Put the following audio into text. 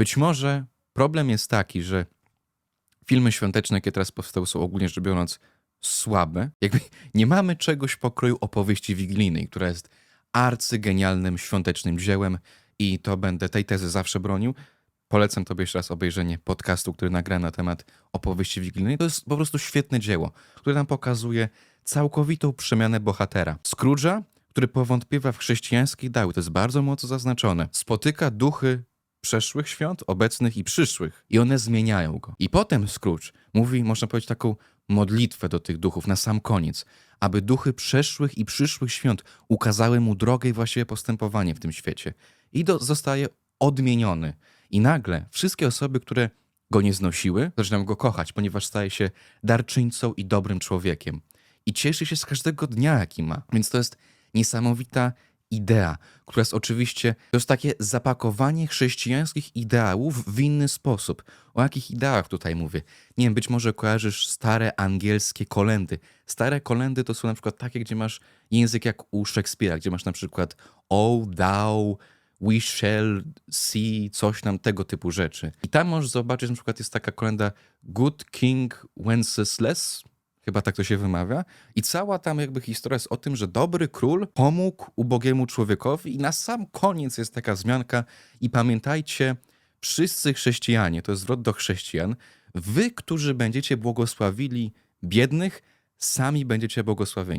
Być może problem jest taki, że filmy świąteczne, jakie teraz powstały, są ogólnie rzecz biorąc słabe. Jakby nie mamy czegoś pokroju opowieści wigilijnej, która jest arcygenialnym świątecznym dziełem i to będę tej tezy zawsze bronił. Polecam tobie jeszcze raz obejrzenie podcastu, który nagrałem na temat opowieści wigilijnej. To jest po prostu świetne dzieło, które nam pokazuje całkowitą przemianę bohatera. Scrooge'a, który powątpiewa w chrześcijańskie ideały, to jest bardzo mocno zaznaczone. Spotyka duchy przeszłych świąt, obecnych i przyszłych. I one zmieniają go. I potem Scrooge mówi, można powiedzieć, taką modlitwę do tych duchów na sam koniec, aby duchy przeszłych i przyszłych świąt ukazały mu drogę i właściwe postępowanie w tym świecie. I do, zostaje odmieniony. I nagle wszystkie osoby, które go nie znosiły, zaczynają go kochać, ponieważ staje się darczyńcą i dobrym człowiekiem. I cieszy się z każdego dnia, jaki ma. Więc to jest niesamowita idea, która jest oczywiście, to jest takie zapakowanie chrześcijańskich ideałów w inny sposób. O jakich ideałach tutaj mówię? Nie wiem, być może kojarzysz stare angielskie kolendy. Stare kolendy to są na przykład takie, gdzie masz język jak u Szekspira, gdzie masz na przykład Oh, thou, we shall see, coś tam tego typu rzeczy. I tam możesz zobaczyć, na przykład jest taka kolenda Good King Wenceslas, chyba tak to się wymawia. I cała tam jakby historia jest o tym, że dobry król pomógł ubogiemu człowiekowi i na sam koniec jest taka wzmianka i pamiętajcie, wszyscy chrześcijanie, to jest zwrot do chrześcijan, wy, którzy będziecie błogosławili biednych, sami będziecie błogosławieni.